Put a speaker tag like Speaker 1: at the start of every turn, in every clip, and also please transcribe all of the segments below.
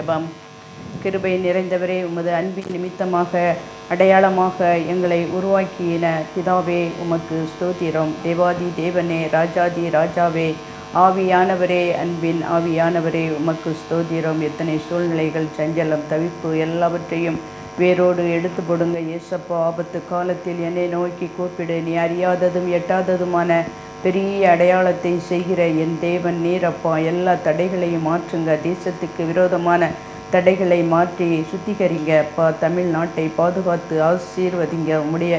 Speaker 1: ஜெபம். கிருபை நிறைந்தவரே உமது அன்பின் நிமித்தமாக அடையாளமாக எங்களை உருவாக்கின பிதாவே உமக்கு ஸ்தோத்திரம். தேவாதி தேவனே ராஜாதி ராஜாவே ஆவியானவரே அன்பின் ஆவியானவரே உமக்கு ஸ்தோத்திரம். எத்தனை சூழ்நிலைகள் சஞ்சலம் தவிப்பு எல்லாவற்றையும் வேரோடு எடுத்து போடுங்க. ஏசப்பா ஆபத்து காலத்தில் என்னை நோக்கி கூப்பிடு. நீ அறியாததும் எட்டாததுமான பெரிய அடையாளத்தை செய்கிற என் தேவன் நீரப்பா எல்லா தடைகளையும் மாற்றுங்க. தேசத்துக்கு விரோதமான தடைகளை மாற்றி சுத்திகரிங்க அப்பா. தமிழ்நாட்டை பாதுகாத்து ஆசீர்வதிங்க. உம்முடைய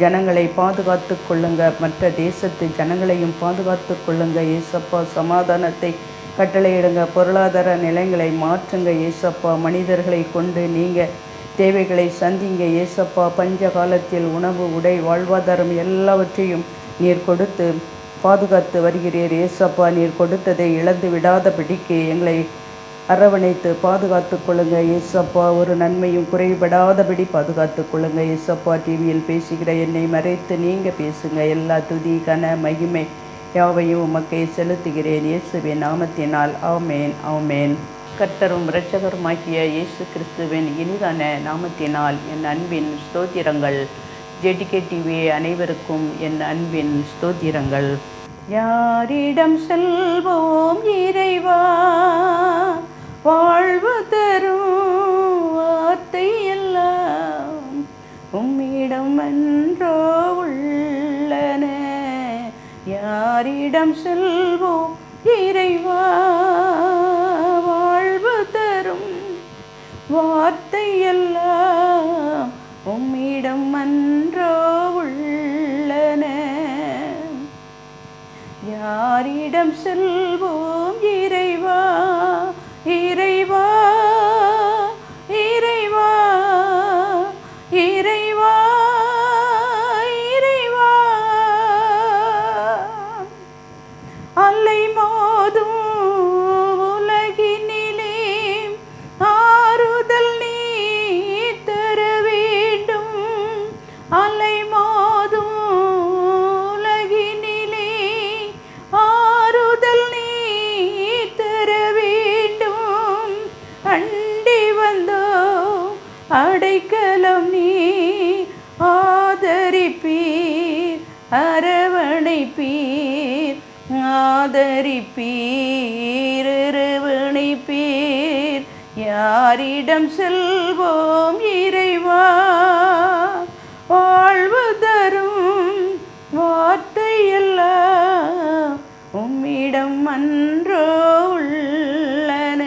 Speaker 1: ஜனங்களை பாதுகாத்து கொள்ளுங்க. மற்ற தேசத்து ஜனங்களையும் பாதுகாத்து கொள்ளுங்க. ஏசப்பா சமாதானத்தை கட்டளையிடுங்க. பொருளாதார நிலைங்களை மாற்றுங்க. ஏசப்பா மனிதர்களை கொண்டு நீங்கள் தேவைகளை சந்திங்க. ஏசப்பா பஞ்ச காலத்தில் உணவு உடை வாழ்வாதாரம் எல்லாவற்றையும் நீர் கொடுத்து பாதுகாத்து வருகிறீர். ஏசப்பா நீர் கொடுத்ததை இழந்து விடாதபடிக்கு எங்களை அரவணைத்து பாதுகாத்து கொள்ளுங்க. ஏசப்பா ஒரு நன்மையும் குறைபடாதபடி பாதுகாத்து கொள்ளுங்க. ஏசப்பா டிவியில் பேசுகிற என்னை மறைத்து நீங்கள் பேசுங்க. எல்லா துதி கன மகிமை யாவையும் உமக்கை செலுத்துகிறேன். இயேசுவின் நாமத்தினால். ஆமேன் ஆமேன். கர்த்தரும் இரட்சகருமாகிய இயேசு கிறிஸ்துவின் இனிதான நாமத்தினால் என் அன்பின் ஸ்தோத்திரங்கள். ஜெடிகே டிவி அனைவருக்கும் என் அன்பின் ஸ்தோத்திரங்கள். யாரிடம் செல்வோம் இறைவா வாழ்வு தரும் வார்த்தை எல்லாம் உம்மிடம் என்றோ உள்ளன. யாரிடம் செல்வோம் இறைவா யாரிடம் செல்வோம். அடைக்கலம் நீ ஆதரிப்பீர் அரவணைப்பீர் ஆதரிப்பீர் அரவணைப்பீர் யாரிடம் செல்வோம் இறைவா? வாழ்வு தரும் வார்த்தை உம்மிடம் அன்றோ உள்ளன.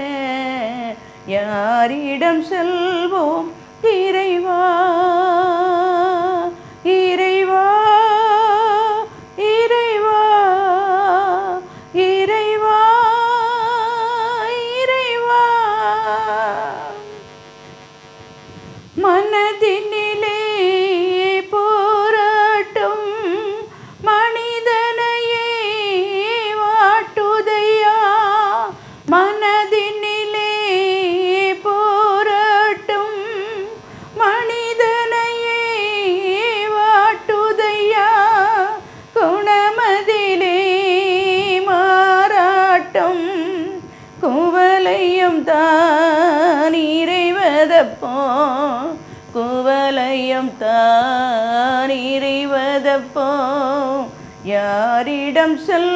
Speaker 1: யாரிடம் செல்வோம் இறைவா. யாரிடம்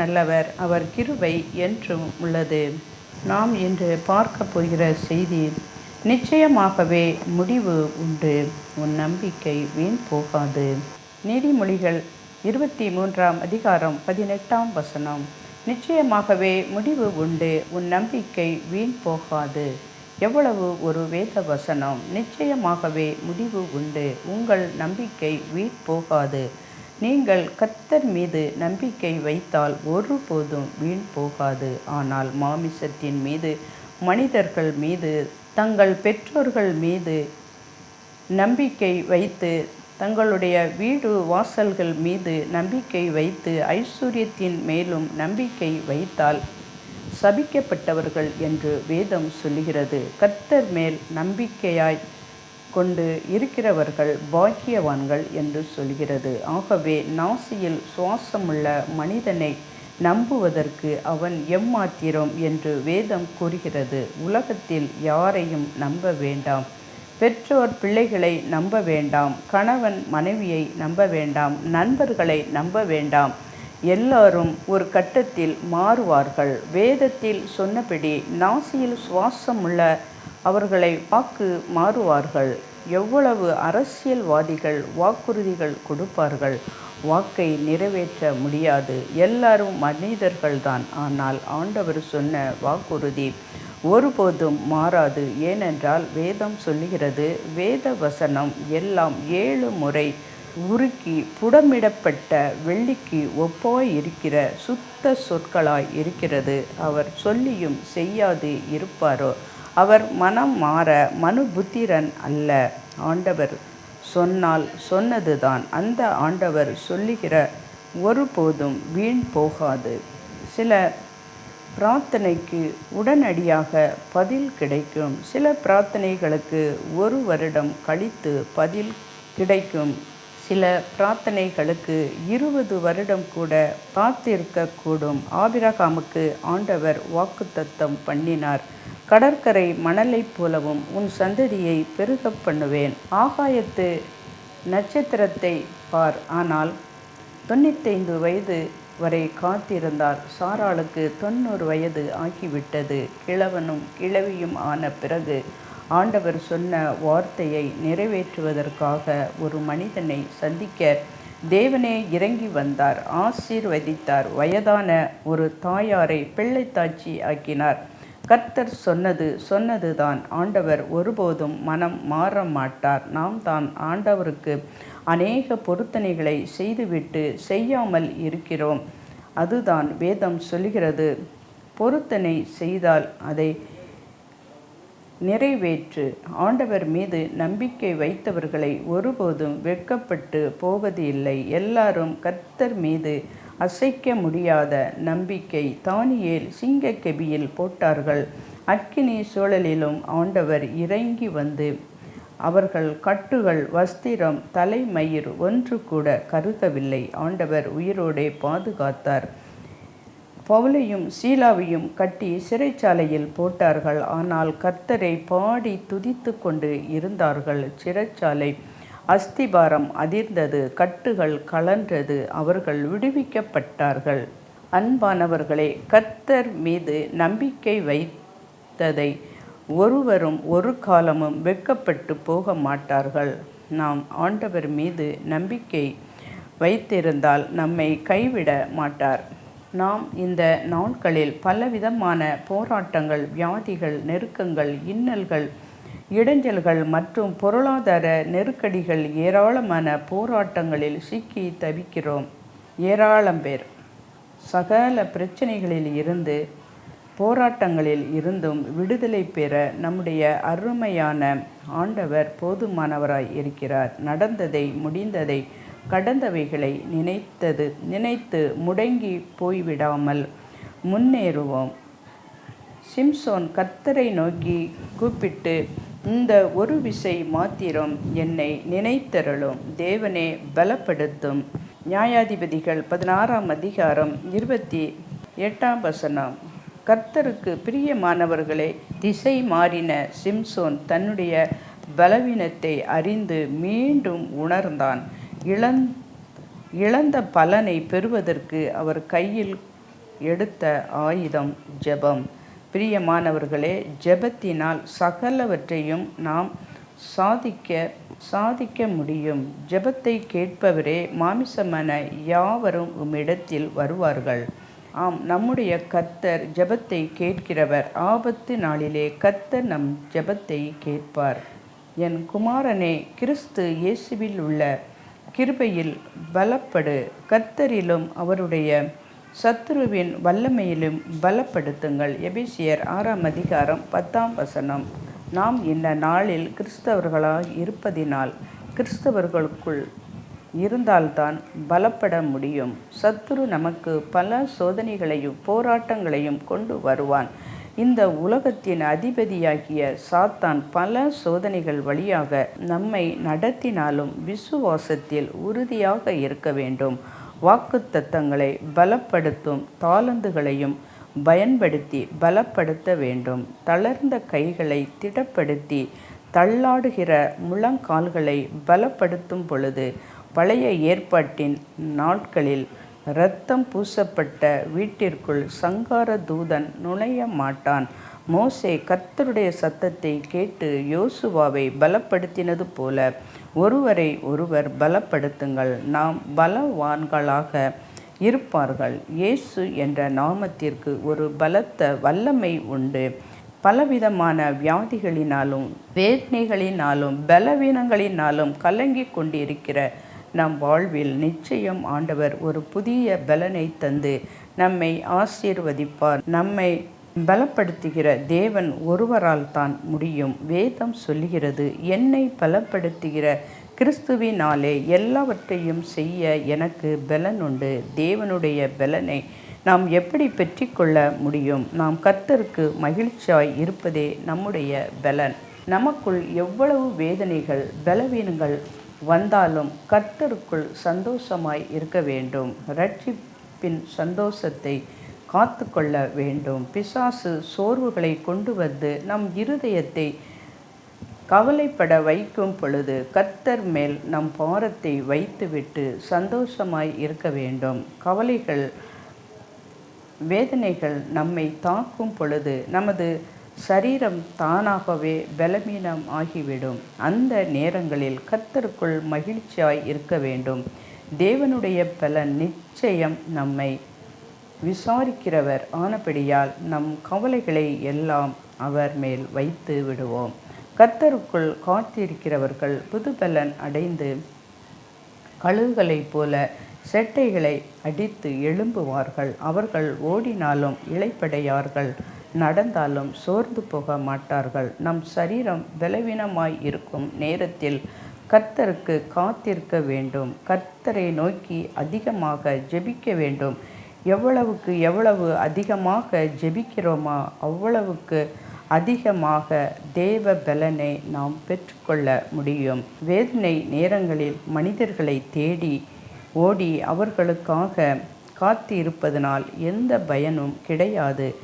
Speaker 1: நல்லவர் அவர் கிருபை என்றும் உள்ளது. நாம் இன்று பார்க்க போகிற செய்தி நிச்சயமாகவே முடிவு உண்டு. உன் நம்பிக்கை வீண் போகாது. நீதிமொழிகள் இருபத்தி மூன்றாம் அதிகாரம் பதினெட்டாம் வசனம். நிச்சயமாகவே முடிவு உண்டு. உன் நம்பிக்கை வீண் போகாது. எவ்வளவு ஒரு வேத வசனம். நிச்சயமாகவே முடிவு உண்டு. உங்கள் நம்பிக்கை வீண் போகாது. நீங்கள் கத்தர் மீது நம்பிக்கை வைத்தால் ஒருபோதும் வீண் போகாது. ஆனால் மாமிசத்தின் மீது மனிதர்கள் மீது தங்கள் பெற்றோர்கள் மீது நம்பிக்கை வைத்து தங்களுடைய வீடு வாசல்கள் மீது நம்பிக்கை வைத்து ஐஸ்வர்யத்தின் மேலும் நம்பிக்கை வைத்தால் சபிக்கப்பட்டவர்கள் என்று வேதம் சொல்லுகிறது. கர்த்தர் மேல் நம்பிக்கையாய் கொண்டு இருக்கிறவர்கள் பாக்கியவான்கள் என்று சொல்கிறது. ஆகவே நாசியில் சுவாசமுள்ள மனிதனை நம்புவதற்கு அவன் எம்மாத்திரம் என்று வேதம் கூறுகிறது. உலகத்தில் யாரையும் நம்ப வேண்டாம். பெற்றோர் பிள்ளைகளை நம்ப வேண்டாம். கணவன் மனைவியை நம்ப வேண்டாம். நண்பர்களை நம்ப வேண்டாம். எல்லாரும் ஒரு கட்டத்தில் மாறுவார்கள். வேதத்தில் சொன்னபடி நாசியில் சுவாசமுள்ள அவர்களை வாக்கு மாறுவார்கள். எவ்வளவு அரசியல்வாதிகள் வாக்குறுதிகள் கொடுப்பார்கள்? வாக்கை நிறைவேற்ற முடியாது. எல்லாரும் மனிதர்கள்தான். ஆனால் ஆண்டவர் சொன்ன வாக்குறுதி ஒருபோதும் மாறாது. ஏனென்றால் வேதம் சொல்லுகிறது வேத வசனம் எல்லாம் ஏழு முறை உருக்கி புடமிடப்பட்ட வெள்ளிக்கு ஒப்பாய் இருக்கிற சுத்த சொற்களாய் இருக்கிறது. அவர் சொல்லியும் செய்யாது இருப்பாரோ? அவர் மனம் மாற மனு புத்திரன் அல்ல. ஆண்டவர் சொன்னால் சொன்னதுதான். அந்த ஆண்டவர் சொல்லுகிற ஒருபோதும் வீண் போகாது. சில பிரார்த்தனைக்கு உடனடியாக பதில் கிடைக்கும். சில பிரார்த்தனைகளுக்கு ஒரு வருடம் கழித்து பதில் கிடைக்கும். சில பிரார்த்தனைகளுக்கு இருபது வருடம் கூட காத்திருக்கக்கூடும். ஆபிரகாமுக்கு ஆண்டவர் வாக்குத்தத்தம் பண்ணினார். கடற்கரை மணலைப் போலவும் உன் சந்ததியை பெருகப் பண்ணுவேன். ஆகாயத்து நட்சத்திரத்தை பார். ஆனால் தொண்ணூத்தைந்து வயது வரை காத்திருந்தார். சாராளுக்கு தொண்ணூறு வயது ஆகிவிட்டது. கிழவனும் கிழவியும் ஆன பிறகு ஆண்டவர் சொன்ன வார்த்தையை நிறைவேற்றுவதற்காக ஒரு மனிதனை சந்திக்க தேவனே இறங்கி வந்தார். ஆசீர்வதித்தார். வயதான ஒரு தாயாரை பிள்ளைத்தாட்சி ஆக்கினார். கர்த்தர் சொன்னது சொன்னதுதான். ஆண்டவர் ஒருபோதும் மனம் மாற மாட்டார் நாம் தான் ஆண்டவருக்கு அநேக பொருத்தனைகளை செய்துவிட்டு செய்யாமல் இருக்கிறோம். அதுதான் வேதம் சொல்கிறது பொருத்தனை செய்தால் அதை நிறைவேற்று. ஆண்டவர் மீது நம்பிக்கை வைத்தவர்களை ஒருபோதும் வெட்கப்பட்டு போவது இல்லை எல்லாரும் கர்த்தர் மீது அசைக்க முடியாத நம்பிக்கை தானியேல் சிங்க கெபியில் போட்டார்கள். அக்கினி சூழலிலும் ஆண்டவர் இறங்கி வந்து அவர்கள் கட்டுகள் வஸ்திரம் தலைமயிர் ஒன்று கூட கருதவில்லை. ஆண்டவர் உயிரோடே பாதுகாத்தார். பவுலையும் சீலாவையும் கட்டி சிறைச்சாலையில் போட்டார்கள். ஆனால் கர்த்தரை பாடி துதித்து கொண்டு இருந்தார்கள். சிறைச்சாலை அஸ்திபாரம் அதிர்ந்தது கட்டுகள் கலன்றது அவர்கள் விடுவிக்கப்பட்டார்கள். அன்பானவர்களே கர்த்தர் மீது நம்பிக்கை வைத்ததை ஒருவரும் ஒரு காலமும் வெட்கப்பட்டு போக மாட்டார்கள். நாம் ஆண்டவர் மீது நம்பிக்கை வைத்திருந்தால் நம்மை கைவிட மாட்டார். நாம் இந்த நாட்களில் பலவிதமான போராட்டங்கள் வியாதிகள் நெருக்கங்கள் இன்னல்கள் இடைஞ்சல்கள் மற்றும் பொருளாதார நெருக்கடிகள் ஏராளமான போராட்டங்களில் சிக்கி தவிக்கிறோம். ஏராளம் பேர். சகல பிரச்சனைகளில் இருந்து போராட்டங்களில் இருந்தும் விடுதலை பெற நம்முடைய அருமையான ஆண்டவர் போதுமானவராய் இருக்கிறார். நடந்ததை முடிந்ததை கடந்தவைகளை நினைத்தது நினைத்து முடங்கி போய்விடாமல் முன்னேறுவோம். சிம்சோன் கத்தரை நோக்கி கூப்பிட்டு இந்த ஒரு விசை மாத்திரம் என்னை நினைத்தருளும். தேவனே பலப்படுத்தும். நியாயாதிபதிகள் பதினாறாம் அதிகாரம் இருபத்தி எட்டாம் வசனம். கர்த்தருக்கு பிரியமானவர்களே திசை மாறின சிம்சோன் தன்னுடைய பலவீனத்தை அறிந்து மீண்டும் உணர்ந்தான். இழந் இழந்த பலனை பெறுவதற்கு அவர் கையில் எடுத்த ஆயுதம் ஜெபம். பிரியமானவர்களே ஜெபத்தினால் சகலவற்றையும் நாம் சாதிக்க சாதிக்க முடியும். ஜெபத்தை கேட்பவரே மாமிசமான யாவரும் உம்மிடத்தில் வருவார்கள். ஆம் நம்முடைய கத்தர் ஜெபத்தை கேட்கிறவர். ஆபத்து நாளிலே கத்தர் நம் ஜெபத்தை கேட்பார். என் குமாரனே கிறிஸ்து இயேசுவில் உள்ள கிருபையில் பலப்படு. கத்தரிலும் அவருடைய சத்ருவின் வல்லமையிலும் பலப்படுத்துங்கள். எபிசியர் ஆறாம் அதிகாரம் பத்தாம் வசனம். நாம் இந்த நாளில் கிறிஸ்தவர்களாக இருப்பதினால் கிறிஸ்தவர்களுக்குள் இருந்தால்தான் பலப்பட முடியும். சத்துரு நமக்கு பல சோதனைகளையும் போராட்டங்களையும் கொண்டு வருவான். இந்த உலகத்தின் அதிபதியாகிய சாத்தான் பல சோதனைகள் வழியாக நம்மை நடத்தினாலும் விசுவாசத்தில் உறுதியாக இருக்க வேண்டும். வாக்குத்தத்தங்களை பலப்படுத்தும் தாளந்துகளையும் பயன்படுத்தி பலப்படுத்த வேண்டும். தளர்ந்த கைகளை திடப்படுத்தி தள்ளாடுகிற முழங்கால்களை பலப்படுத்தும் பொழுது பழைய ஏற்பாட்டின் நாட்களில் இரத்தம் பூசப்பட்ட வீட்டிற்குள் சங்கார தூதன் நுழைய மாட்டான். மோசே கர்த்தருடைய சத்தத்தை கேட்டு யோசுவாவை பலப்படுத்தினது போல ஒருவரை ஒருவர் பலப்படுத்துங்கள் நாம் பலவான்களாக இருப்பார்கள். இயேசு என்ற நாமத்திற்கு ஒரு பலத்த வல்லமை உண்டு. பலவிதமான வியாதிகளினாலும் வேதனைகளினாலும் பலவீனங்களினாலும் கலங்கி கொண்டிருக்கிற நம் வாழ்வில் நிச்சயம் ஆண்டவர் ஒரு புதிய பலனை தந்து நம்மை ஆசீர்வதிப்பார். நம்மை பலப்படுத்துகிற தேவன் ஒருவரால் தான் முடியும். வேதம் சொல்லுகிறது என்னை பலப்படுத்துகிற கிறிஸ்துவினாலே எல்லாவற்றையும் செய்ய எனக்கு பலன் உண்டு தேவனுடைய பலனை நாம் எப்படி பெற்றிக்கொள்ள முடியும்? நாம் கர்த்தருக்கு மகிழ்ச்சியாய் இருப்பதே நம்முடைய பலன். நமக்குள் எவ்வளவு வேதனைகள் பலவீனங்கள் வந்தாலும் கர்த்தருக்குள் சந்தோஷமாய் இருக்க வேண்டும். ரட்சிப்பின் சந்தோஷத்தை காத்து கொள்ள வேண்டும். பிசாசு சோர்வுகளை கொண்டு வந்து நம் இருதயத்தை கவலைப்பட வைக்கும் பொழுது கர்த்தர் மேல் நம் பாரத்தை வைத்துவிட்டு சந்தோஷமாய் இருக்க வேண்டும். கவலைகள் வேதனைகள் நம்மை தாக்கும் பொழுது நமது சரீரம் தானாகவே பலவீனம் ஆகிவிடும். அந்த நேரங்களில் கத்தருக்குள் மகிழ்ச்சியாய் இருக்க வேண்டும். தேவனுடைய பலன் நிச்சயம் நம்மை விசாரிக்கிறவர் ஆனபடியால் நம் கவலைகளை எல்லாம் அவர் மேல் வைத்து விடுவோம். கர்த்தருக்குள் காத்திருக்கிறவர்கள் புதுபலன் அடைந்து கழுகுகளைப் போல செட்டைகளை அடித்து எழும்புவார்கள். அவர்கள் ஓடினாலும் இளைப்படையார்கள். நடந்தாலும் சோர்ந்து போக மாட்டார்கள். நம் சரீரம் பலவீனமாய் இருக்கும் நேரத்தில் கர்த்தருக்கு காத்திருக்க வேண்டும். கர்த்தரை நோக்கி அதிகமாக ஜெபிக்க வேண்டும். எவ்வளவுக்கு எவ்வளவு அதிகமாக ஜெபிக்கிறோமோ அவ்வளவுக்கு அதிகமாக தேவ பலனை நாம் பெற்றுக்கொள்ள முடியும். வேதனை நேரங்களில் மனிதர்களை தேடி ஓடி அவர்களுக்காக காத்து இருப்பதனால் எந்த பயனும் கிடையாது.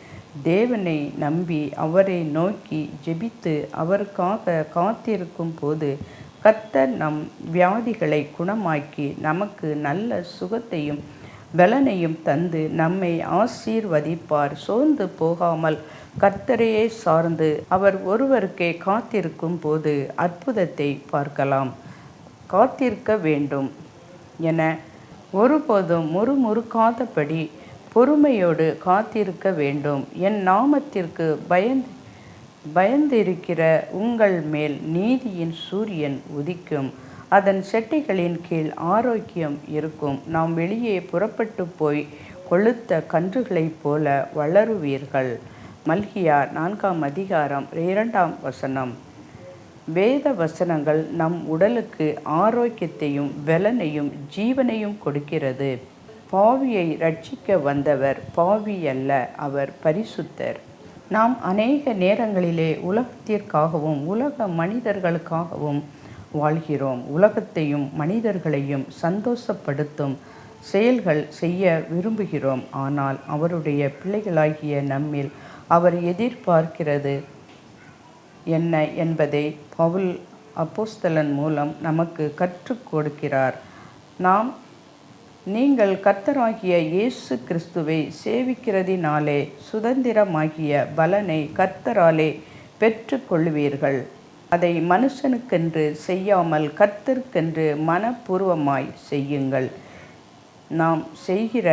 Speaker 1: தேவனை நம்பி அவரை நோக்கி ஜெபித்து அவருக்காக காத்திருக்கும் போது கத்தர் நம் வியாதிகளை குணமாக்கி நமக்கு நல்ல சுகத்தையும் பலனையும் தந்து நம்மை ஆசீர்வதிப்பார். சோர்ந்து போகாமல் கர்த்தரையே சார்ந்து அவர் ஒருவருக்கே காத்திருக்கும் போது அற்புதத்தை பார்க்கலாம். காத்திருக்க வேண்டும் என ஒருபோதும் முறுமுறுக்காதபடி பொறுமையோடு காத்திருக்க வேண்டும். என் நாமத்திற்கு பயந்து பயந்திருக்கிற உங்கள் மேல் நீதியின் சூரியன் உதிக்கும். அதன் செட்டிகளின் கீழ் ஆரோக்கியம் இருக்கும். நாம் வெளியே புறப்பட்டு போய் கொளுத்த கன்றுகளைப் போல வளருவீர்கள். மல்கியா நான்காம் அதிகாரம் இரண்டாம் வசனம். வேத வசனங்கள் நம் உடலுக்கு ஆரோக்கியத்தையும் பலனையும் ஜீவனையும் கொடுக்கிறது. பாவியை ரட்சிக்க வந்தவர் பாவி அல்ல அவர் பரிசுத்தர். நாம் அநேக நேரங்களிலே உலகத்திற்காகவும் உலக மனிதர்களுக்காகவும் வாழ்கிறோம். உலகத்தையும் மனிதர்களையும் சந்தோஷப்படுத்தும் செயல்கள் செய்ய விரும்புகிறோம். ஆனால் அவருடைய பிள்ளைகளாகிய நம்மில் அவர் எதிர்பார்க்கிறது என்ன என்பதை பவுல் அப்போஸ்தலன் மூலம் நமக்கு கற்றுக் கொடுக்கிறார். நாம் நீங்கள் கர்த்தராகிய இயேசு கிறிஸ்துவை சேவிக்கிறதினாலே சுதந்திரமாகிய பலனை கர்த்தராலே பெற்றுக்கொள்வீர்கள் அதை மனுஷனுக்கென்று செய்யாமல் கர்த்தருக்கென்று மனப்பூர்வமாய் செய்யுங்கள். நாம் செய்கிற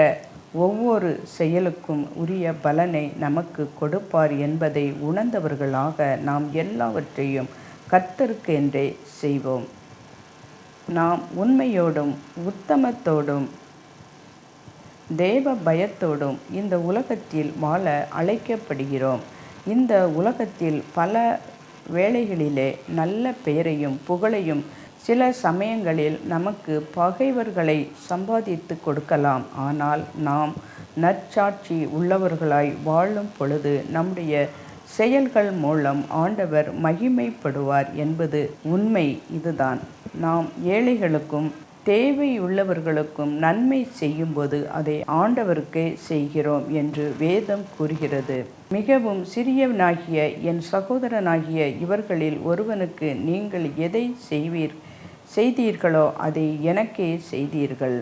Speaker 1: ஒவ்வொரு செயலுக்கும் உரிய பலனை நமக்கு கொடுப்பார் என்பதை உணர்ந்தவர்களாக நாம் எல்லாவற்றையும் கர்த்தருக்கு என்றே செய்வோம். நாம் உண்மையோடும் உத்தமத்தோடும் தேவ பயத்தோடும் இந்த உலகத்தில் வாழ அழைக்கப்படுகிறோம். இந்த உலகத்தில் பல வேலைகளிலே நல்ல பெயரையும் புகழையும் சில சமயங்களில் நமக்கு பகைவர்களை சம்பாதித்து கொடுக்கலாம். ஆனால் நாம் நற்சாட்சி உள்ளவர்களாய் வாழும் பொழுது நம்முடைய செயல்கள் மூலம் ஆண்டவர் மகிமைப்படுவார் என்பது உண்மை. இதுதான். நாம் ஏழைகளுக்கும் தேவையுள்ளவர்களுக்கும் நன்மை செய்யும்போது அதை ஆண்டவருக்கே செய்கிறோம் என்று வேதம் கூறுகிறது. மிகவும் சிறியவனாகிய என் சகோதரனாகிய இவர்களில் ஒருவனுக்கு நீங்கள் எதை செய்வீர் செய்தீர்களோ அதை எனக்கே செய்தீர்கள்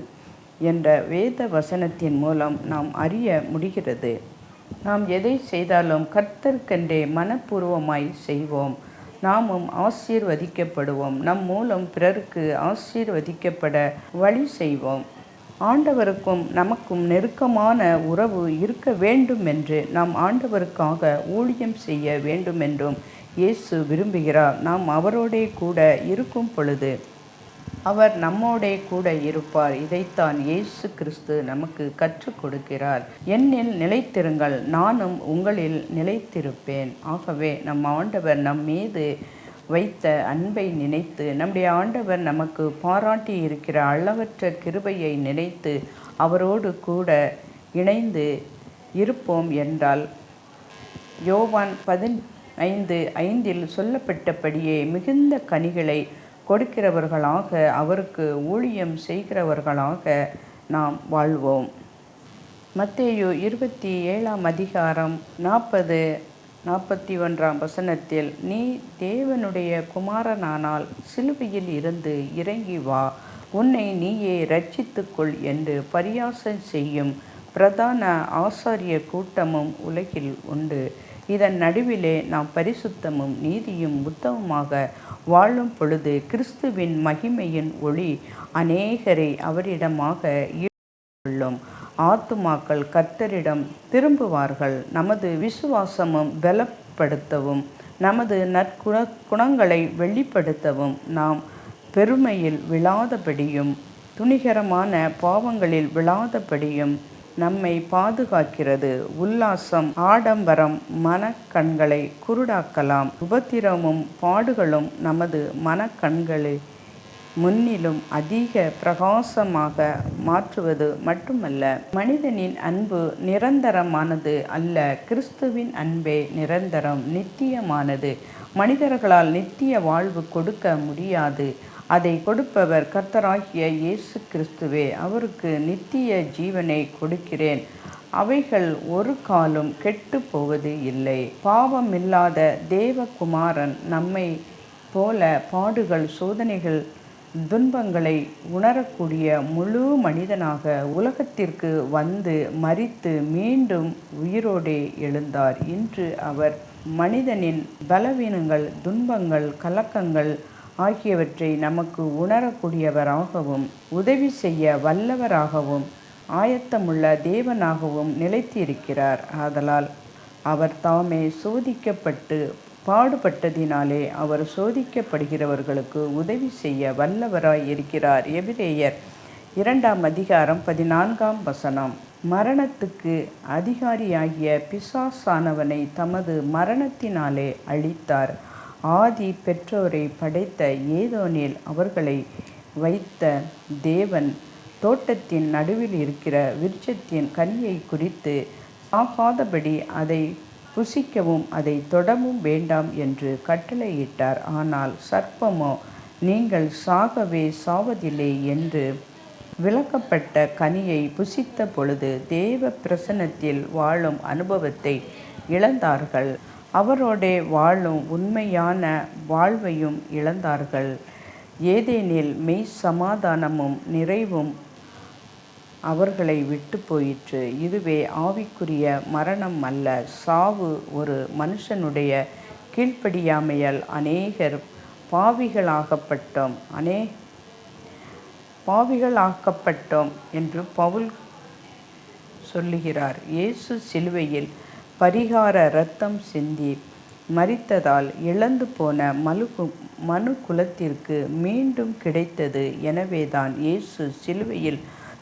Speaker 1: என்ற வேத வசனத்தின் மூலம் நாம் அறிய முடிகிறது. நாம் எதை செய்தாலும் கர்த்தர்க்கென்றே மனப்பூர்வமாய் செய்வோம். நாமும் ஆசீர்வதிக்கப்படுவோம். நம் மூலம் பிறருக்கு ஆசீர்வதிக்கப்பட வழி செய்வோம். ஆண்டவருக்கும் நமக்கும் நெருக்கமான உறவு இருக்க வேண்டும் என்று நாம் ஆண்டவருக்காக ஊழியம் செய்ய வேண்டும் என்றும் இயேசு விரும்புகிறார். நாம் அவரோடே கூட இருக்கும் பொழுது அவர் நம்மோடே கூட இருப்பார். இதைத்தான் இயேசு கிறிஸ்து நமக்கு கற்றுக் கொடுக்கிறார். என்னில் நிலைத்திருங்கள் நானும் உங்களில் நிலைத்திருப்பேன். ஆகவே நம் ஆண்டவர் நம் மீது வைத்த அன்பை நினைத்து நம்முடைய ஆண்டவர் நமக்கு பாராட்டி இருக்கிற அளவற்ற கிருபையை நினைத்து அவரோடு கூட இணைந்து இருப்போம் என்றால் யோவான் பதின் ஐந்து ஐந்தில் சொல்லப்பட்டபடியே மிகுந்த கனிகளை கொடுக்கிறவர்களாக அவருக்கு ஊழியம் செய்கிறவர்களாக நாம் வாழ்வோம். மத்தேயு இருபத்தி ஏழாம் அதிகாரம் நாற்பது நாற்பத்தி ஒன்றாம் வசனத்தில் நீ தேவனுடைய குமாரனானால் சிலுவையில் இருந்து இறங்கி வா. உன்னை நீயே ரட்சித்துக்கொள் என்று பரியாசம் செய்யும் பிரதான ஆசாரிய கூட்டமும் உலகில் உண்டு. இதன் நடுவிலே நாம் பரிசுத்தமும் நீதியும் புத்தமுமாக வாழும் பொழுது கிறிஸ்துவின் மகிமையின் ஒளி அநேகரை அவரிடமாக ஈடுகொள்ளும் ஆத்துமாக்கள் கர்த்தரிடம் திரும்புவார்கள். நமது விசுவாசமும் பலப்படுத்தவும் நமது நற்குண குணங்களை வெளிப்படுத்தவும் நாம் பெருமையில் விழாதபடியும் துணிகரமான பாவங்களில் விழாதபடியும் நம்மை பாதுகாக்கிறது. உல்லாசம் ஆடம்பரம் மனக்கண்களை குருடாக்கலாம். உபத்திரமும் பாடுகளும் நமது மனக்கண்களை முன்னிலும் அதிக பிரகாசமாக மாற்றுவது மட்டுமல்ல. மனிதனின் அன்பு நிரந்தரமானது அல்ல. கிறிஸ்துவின் அன்பே நிரந்தரம் நித்தியமானது. மனிதர்களால் நித்திய வாழ்வு கொடுக்க முடியாது. அதை கொடுப்பவர் கர்த்தராகிய இயேசு கிறிஸ்துவே அவருக்கு நித்திய ஜீவனை கொடுக்கிறேன். அவைகள் ஒரு காலம் கெட்டு போவது இல்லை. பாவமில்லாத தேவகுமாரன் நம்மை போல பாடுகள் சோதனைகள் துன்பங்களை உணரக்கூடிய முழு மனிதனாக உலகத்திற்கு வந்து மறித்து மீண்டும் உயிரோடே எழுந்தார். இன்று அவர் மனிதனின் பலவீனங்கள் துன்பங்கள் கலக்கங்கள் ஆகியவற்றை நமக்கு உணரக்கூடியவராகவும் உதவி செய்ய வல்லவராகவும் ஆயத்தமுள்ள தேவனாகவும் நிலைத்திருக்கிறார். ஆதலால் அவர் தாமே சோதிக்கப்பட்டு பாடுபட்டதினாலே அவர் சோதிக்கப்படுகிறவர்களுக்கு உதவி செய்ய வல்லவராய் இருக்கிறார். எபிரேயர் இரண்டாம் அதிகாரம் பதினான்காம் வசனம். மரணத்துக்கு அதிகாரியாகிய பிசாசானவனை தமது மரணத்தினாலே அழித்தார். ஆதி பெற்றோரை படைத்த ஏதோனில் அவர்களை வைத்த தேவன் தோட்டத்தின் நடுவில் இருக்கிற விருட்சத்தின் கனியை குறித்து ஆகாதபடி அதை புசிக்கவும் அதை தொடவும் வேண்டாம் என்று கட்டளையிட்டார். ஆனால் சர்ப்பமோ நீங்கள் சாகவே சாவதில்லை என்று விளக்கப்பட்ட கனியை புசித்த பொழுது தேவ பிரசன்னத்தில் வாழும் அனுபவத்தை இழந்தார்கள். அவரோடே வாழும் உண்மையான வாழ்வையும் இழந்தார்கள். ஏதேனில் மெய் சமாதானமும் நிறைவும் அவர்களை விட்டு போயிற்று. இதுவே ஆவிக்குரிய மரணம் அல்ல. சாவு ஒரு மனுஷனுடைய கீழ்ப்படியாமையால் அநேகர் பாவிகளாகப்பட்டோம் அனே பாவிகளாக்கப்பட்டோம் என்று பவுல் சொல்லுகிறார். இயேசு சிலுவையில் பரிகார இரத்தம் சிந்தி மறித்ததால் இழந்து போன மலுகு மனு குலத்திற்கு மீண்டும் கிடைத்தது எனவேதான் இயேசு சிலுவையில்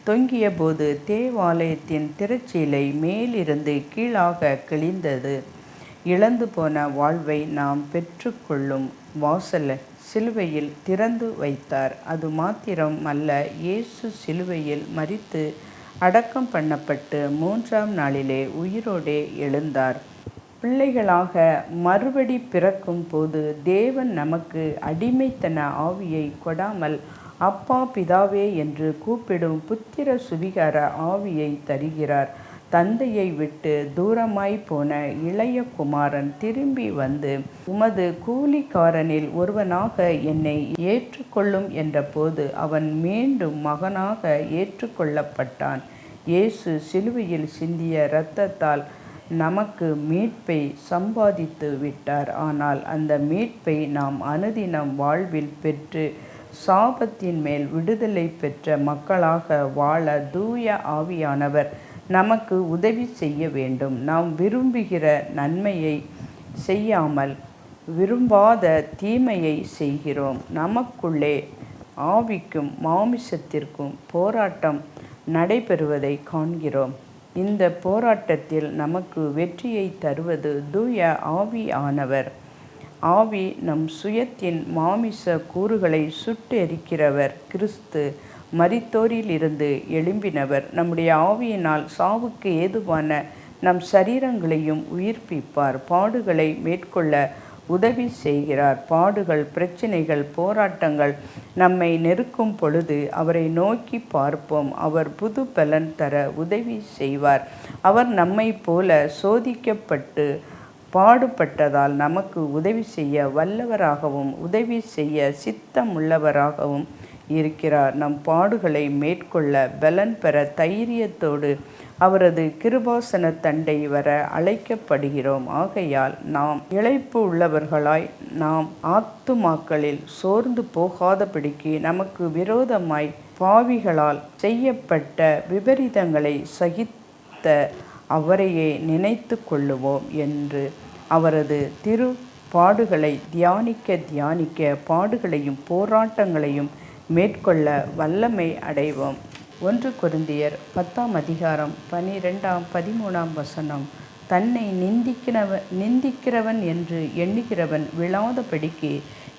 Speaker 1: தொங்கியபோது தேவாலயத்தின் திரைச்சீலை மேலிருந்து கீழாக கிழிந்தது. இழந்து போன வாழ்வை நாம் பெற்றுக்கொள்ளும் வாசல் சிலுவையில் திறந்து வைத்தார். அது மாத்திரம் அல்ல இயேசு சிலுவையில் மறித்து அடக்கம் பண்ணப்பட்டு மூன்றாம் நாளிலே உயிரோடே எழுந்தார். பிள்ளைகளாக மறுபடி பிறக்கும் போது தேவன் நமக்கு அடிமைத்தன ஆவியை கொடாமல் அப்பா பிதாவே என்று கூப்பிடும் புத்திர சுவிகார ஆவியை தருகிறார். தந்தையை விட்டு தூரமாய் போன இளைய குமாரன் திரும்பி வந்து உமது கூலிக்காரனில் ஒருவனாக என்னை ஏற்றுக்கொள்ளும் என்றபோது அவன் மீண்டும் மகனாக ஏற்றுக்கொள்ளப்பட்டான். இயேசு சிலுவையில் சிந்திய இரத்தத்தால் நமக்கு மீட்பை சம்பாதித்து விட்டார். ஆனால் அந்த மீட்பை நாம் அனுதினம் வாழ்வில் பெற்று சாபத்தின் மேல் விடுதலை பெற்ற மக்களாக வாழ தூய ஆவியானவர் நமக்கு உதவி செய்ய வேண்டும். நாம் விரும்புகிற நன்மையை செய்யாமல் விரும்பாத தீமையை செய்கிறோம். நமக்குள்ளே ஆவிக்கும் மாமிசத்திற்கும் போராட்டம் நடைபெறுவதை காண்கிறோம். இந்த போராட்டத்தில் நமக்கு வெற்றியை தருவது தூய ஆவி ஆனவர் ஆவி நம் சுயத்தின் மாமிச கூறுகளை சுட்டு எரிக்கிறவர் கிறிஸ்து. மரித்தோரிலிருந்து எழும்பினவர். நம்முடைய ஆவியினால் சாவுக்கு ஏதுவான நம் சரீரங்களையும் உயிர்ப்பிப்பார். பாடுகளை மேற்கொள்ள உதவி செய்கிறார். பாடுகள் பிரச்சனைகள் போராட்டங்கள் நம்மை நெருக்கும் பொழுது அவரை நோக்கி பார்ப்போம். அவர் புது பலன் தர உதவி செய்வார். அவர் நம்மை போல சோதிக்கப்பட்டு பாடுபட்டதால் நமக்கு உதவி செய்ய வல்லவராகவும் உதவி செய்ய சித்தமுள்ளவராகவும் இருக்கிறார். நம் பாடுகளை மேற்கொள்ள பலன் பெற தைரியத்தோடு அவரது கிருபாசன தண்டை வர அழைக்கப்படுகிறோம். ஆகையால் நாம் இழைப்பு உள்ளவர்களாய் நாம் ஆத்துமாக்களில் சோர்ந்து போகாதபடிக்கு நமக்கு விரோதமாய் பாவிகளால் செய்யப்பட்ட விபரீதங்களை சகித்த அவரையே நினைத்து கொள்ளுவோம் என்று அவரது திரு பாடுகளை தியானிக்க தியானிக்க பாடுகளையும் போராட்டங்களையும் மேற்கொள்ள வல்லமை அடைவோம். ஒன்று குருந்தியர் பத்தாம் அதிகாரம் பனிரெண்டாம் பதிமூணாம் வசனம். தன்னை நிந்திக்கிறவன் நிந்திக்கிறவன் என்று எண்ணுகிறவன் விழாதபடிக்கு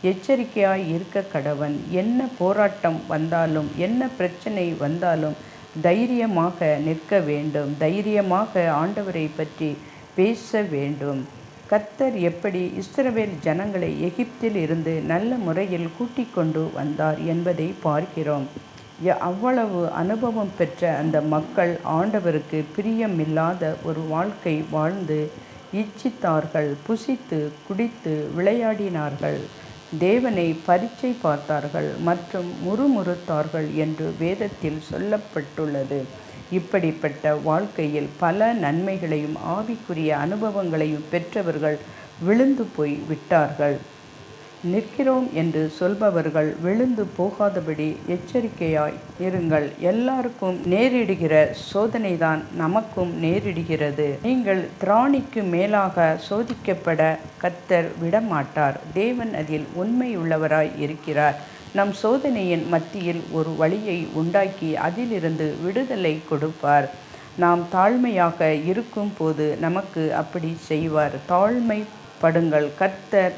Speaker 1: எச்சரிக்கையாய் இருக்க கடவன். என்ன போராட்டம் வந்தாலும் என்ன பிரச்சனை வந்தாலும் தைரியமாக நிற்க வேண்டும். தைரியமாக ஆண்டவரை பற்றி பேச வேண்டும். கத்தர் எப்படி இஸ்ரவேல் ஜனங்களை எகிப்தில் இருந்து நல்ல முறையில் கூட்டிக் கொண்டு வந்தார் என்பதை பார்க்கிறோம். அவ்வளவு அனுபவம் பெற்ற அந்த மக்கள் ஆண்டவருக்கு பிரியமில்லாத ஒரு வாழ்க்கை வாழ்ந்து இச்சித்தார்கள் புசித்து குடித்து விளையாடினார்கள். தேவனை பரீட்சை பார்த்தார்கள் மற்றும் முறுமுறுத்தார்கள் என்று வேதத்தில் சொல்லப்பட்டுள்ளது. இப்படிப்பட்ட வாழ்க்கையில் பல நன்மைகளையும் ஆவிக்குரிய அனுபவங்களையும் பெற்றவர்கள் விழுந்து போய் விட்டார்கள். நிற்கிறோம் என்று சொல்பவர்கள் விழுந்து போகாதபடி எச்சரிக்கையாய் இருங்கள். எல்லாருக்கும் நேரிடுகிற சோதனைதான் நமக்கும் நேரிடுகிறது. நீங்கள் திராணிக்கு மேலாக சோதிக்கப்பட கத்தர் விடமாட்டார். தேவன் அதில் உண்மையுள்ளவராய் இருக்கிறார். நம் சோதனையின் மத்தியில் ஒரு வழியை உண்டாக்கி அதிலிருந்து விடுதலை கொடுப்பார். நாம் தாழ்மையாக இருக்கும் போது நமக்கு அப்படி செய்வார். தாழ்மை படுங்கள். கர்த்தர்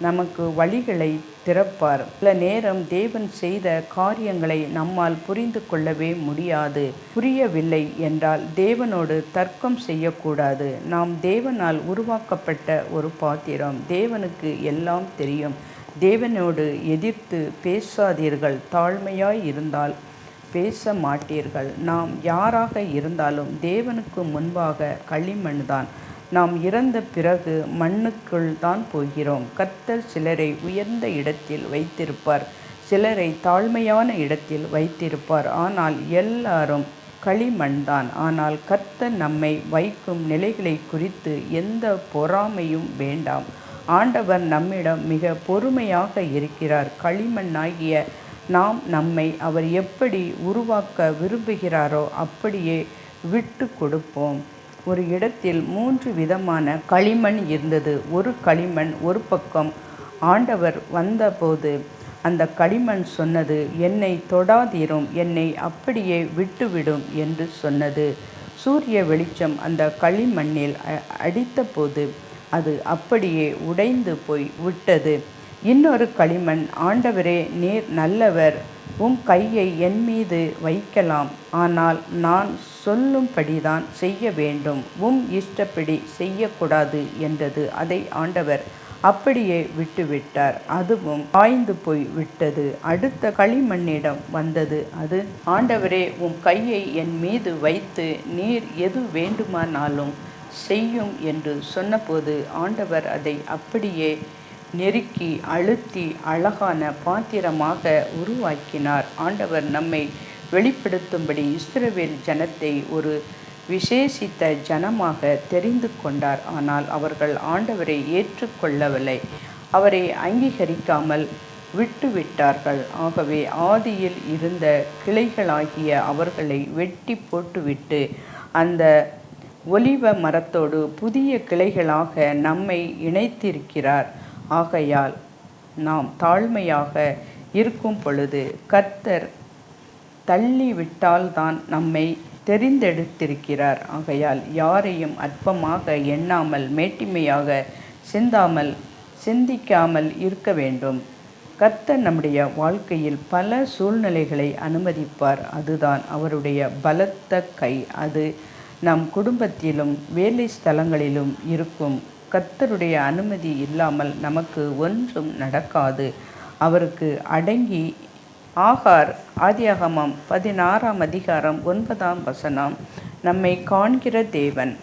Speaker 1: நமக்கு வழிகளை திறப்பார். சில நேரம் தேவன் செய்த காரியங்களை நம்மால் புரிந்து கொள்ளவே முடியாது. புரியவில்லை என்றால் தேவனோடு தர்க்கம் செய்யக்கூடாது. நாம் தேவனால் உருவாக்கப்பட்ட ஒரு பாத்திரம். தேவனுக்கு எல்லாம் தெரியும். தேவனோடு எதிர்த்து பேசாதீர்கள். தாழ்மையாய் இருந்தால் பேச மாட்டீர்கள். நாம் யாராக இருந்தாலும் தேவனுக்கு முன்பாக களிமண்தான். நாம் இறந்த பிறகு மண்ணுக்குள் தான் போகிறோம். கர்த்தர் சிலரை உயர்ந்த இடத்தில் வைத்திருப்பார். சிலரை தாழ்மையான இடத்தில் வைத்திருப்பார். ஆனால் எல்லாரும் களிமண்தான். ஆனால் கர்த்தர் நம்மை வைக்கும் நிலைகளை குறித்து எந்த பொறாமையும் வேண்டாம். ஆண்டவர் நம்மிடம் மிக பொறுமையாக இருக்கிறார். களிமண்ணாகிய நாம் நம்மை அவர் எப்படி உருவாக்க விரும்புகிறாரோ அப்படியே விட்டு கொடுப்போம். ஒரு இடத்தில் மூன்று விதமான களிமண் இருந்தது. ஒரு களிமண் ஒரு பக்கம் ஆண்டவர் வந்தபோது அந்த களிமண் சொன்னது என்னை தொடாதீரும் என்னை அப்படியே விட்டுவிடும் என்று சொன்னது. சூரிய வெளிச்சம் அந்த களிமண்ணில் அடித்தபோது அது அப்படியே உடைந்து போய் விட்டது. இன்னொரு களிமண் ஆண்டவரே நீர் நல்லவர் உம் கையை என் மீது வைக்கலாம். ஆனால் நான் சொல்லும்படிதான் செய்ய வேண்டும். உம் இஷ்டப்படி செய்யக்கூடாது என்றது. அதை ஆண்டவர் அப்படியே விட்டுவிட்டார். அதுவும் பாய்ந்து போய் விட்டது. அடுத்த களிமண்ணிடம் வந்தது அது ஆண்டவரே உம் கையை என் மீது வைத்து நீர் எது வேண்டுமானாலும் செய்யும் என்று சொன்னபோது ஆண்டவர் அதை அப்படியே நெருக்கி அழுத்தி அழகான பாத்திரமாக உருவாக்கினார். ஆண்டவர் நம்மை வெளிப்படுத்தும்படி இஸ்ரவேல் ஜனத்தை ஒரு விசேஷித்த ஜனமாக தெரிந்து கொண்டார். ஆனால் அவர்கள் ஆண்டவரை ஏற்றுக்கொள்ளவில்லை. அவரை அங்கீகரிக்காமல் விட்டுவிட்டார்கள். ஆகவே ஆதியில் இருந்த கிளைகளாகிய அவர்களை வெட்டி போட்டுவிட்டு அந்த ஒலிவ மரத்தோடு புதிய கிளைகளாக நம்மை இணைத்திருக்கிறார். ஆகையால் நாம் தாழ்மையாக இருக்கும் பொழுது கர்த்தர் தள்ளிவிட்டால்தான் நம்மை தெரிந்தெடுத்திருக்கிறார். ஆகையால் யாரையும் அற்பமாக எண்ணாமல் மேட்டிமையாக சிந்தாமல் சிந்திக்காமல் இருக்க வேண்டும். கர்த்தர் நம்முடைய வாழ்க்கையில் பல சூழ்நிலைகளை அனுமதிப்பார். அதுதான் அவருடைய பலத்த கை. அது நம் குடும்பத்திலும் வேலை ஸ்தலங்களிலும் இருக்கும் கர்த்தருடைய அனுமதி இல்லாமல் நமக்கு ஒன்றும் நடக்காது. அவருக்கு அடங்கி ஆகார் ஆதியாகமம் பதினாறாம் அதிகாரம் ஒன்பதாம் வசனம் நம்மை காண்கிற தேவன்.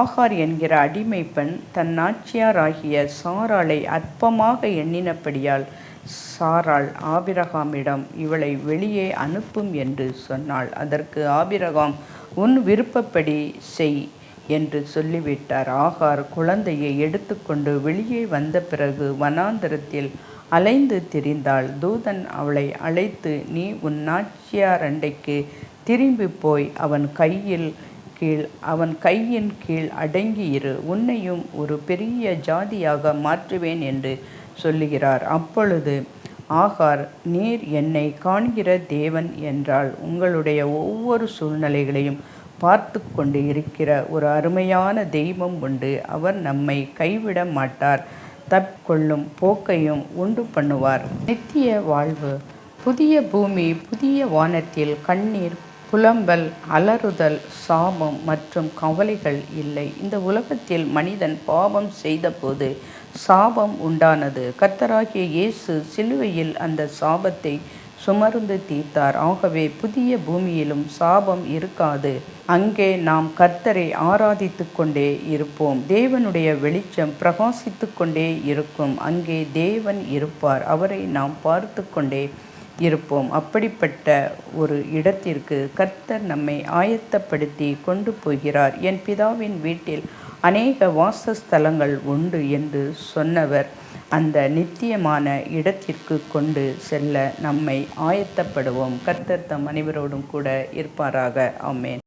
Speaker 1: ஆகார் என்கிற அடிமை பெண் தன் நாச்சியாராகிய சாராளை அற்பமாக எண்ணினபடியால் சாராள் ஆபிரகாமிடம் இவளை வெளியே அனுப்பும் என்று சொன்னாள். அதற்கு ஆபிரகாம் உன் விருப்பப்படி செய் என்று சொல்லிவிட்டார். ஆகார் குழந்தையை எடுத்துக்கொண்டு வெளியே வந்த பிறகு வனாந்தரத்தில் அலைந்து திரிந்தாள். தூதன் அவளை அழைத்து நீ உன் நாச்சியார் அண்டைக்கு திரும்பி போய் அவன் கையில் கீழ் அவன் கையின் கீழ் அடங்கியிரு உன்னையும் ஒரு பெரிய ஜாதியாக மாற்றுவேன் என்று சொல்லுகிறார். அப்பொழுது ஆகார் நீர் என்னை காண்கிற தேவன் என்றால் உங்களுடைய ஒவ்வொரு சூழ்நிலைகளையும் பார்த்து கொண்டு இருக்கிற ஒரு அருமையான தெய்வம் உண்டு. அவர் நம்மை கைவிட மாட்டார். தற்கொள்ளும் போக்கையும் உண்டு பண்ணுவார். நித்திய வாழ்வு புதிய பூமி புதிய வானத்தில் கண்ணீர் புலம்பல் அலறுதல் சாபம் மற்றும் கவலைகள் இல்லை. இந்த உலகத்தில் மனிதன் பாவம் செய்தபோது சாபம் உண்டானது. கர்த்தராகிய இயேசு சிலுவையில் அந்த சாபத்தை சுமர்ந்து தீர்த்தார். ஆகவே புதிய பூமியிலும் சாபம் இருக்காது. அங்கே நாம் கர்த்தரை ஆராதித்து கொண்டே இருப்போம். தேவனுடைய வெளிச்சம் பிரகாசித்து கொண்டே இருக்கும். அங்கே தேவன் இருப்பார். அவரை நாம் பார்த்து கொண்டே இருப்போம். அப்படிப்பட்ட ஒரு இடத்திற்கு கர்த்தர் நம்மை ஆயத்தப்படுத்தி கொண்டு போகிறார். என் பிதாவின் வீட்டில் அநேக வாசஸ்தலங்கள் உண்டு என்று சொன்னவர். அந்த நித்தியமான இடத்திற்கு கொண்டு செல்ல நம்மை ஆயத்தப்படுவோம். கர்த்தர் தம் அனைவரோடும் கூட இருப்பாராக. ஆமேன்.